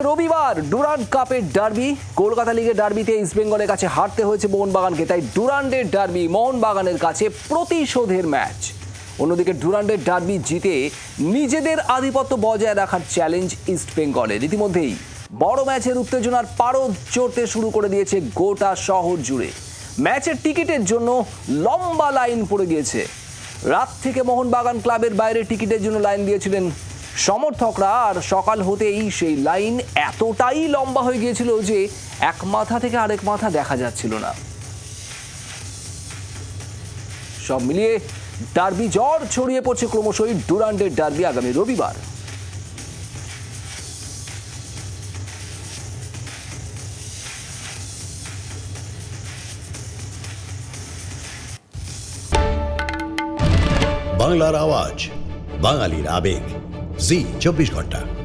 রবিবার ডুরান্ড কাপের ডার্বি। কলকাতা লিগের ডার্বিতে ইস্টবেঙ্গলের কাছে হারতে হয়েছে মোহনবাগানকে, তাই ডুরান্ডের ডার্বি মোহনবাগানের কাছে প্রতিশোধের ম্যাচ। অন্যদিকে ডুরান্ডের ডার্বি জিতে নিজেদের আধিপত্য বজায় রাখার চ্যালেঞ্জ ইস্টবেঙ্গলের ইতিমধ্যেই বড় ম্যাচের উত্তেজনার পারদ চড়তে শুরু করে দিয়েছে গোটা শহর জুড়ে। ম্যাচের টিকিটের জন্য লম্বা লাইন পড়ে গিয়েছে। রাত থেকে মোহনবাগান ক্লাবের বাইরে টিকিটের জন্য লাইন দিয়েছিলেন সমর্থকরা আর সকাল হতেই সেই লাইন এতটাই লম্বা হয়ে গিয়েছিল যে এক মাথা থেকে আরেক মাথা দেখা যাচ্ছিল না। সব মিলিয়ে ডার্বি জ্বর ছড়িয়ে পড়ছে ক্রমশই ডুরান্ডের ডার্বি আগামী রবিবার। বাংলার আওয়াজ, বাঙালির আবেগ। জি চব্বিশ ঘণ্টা।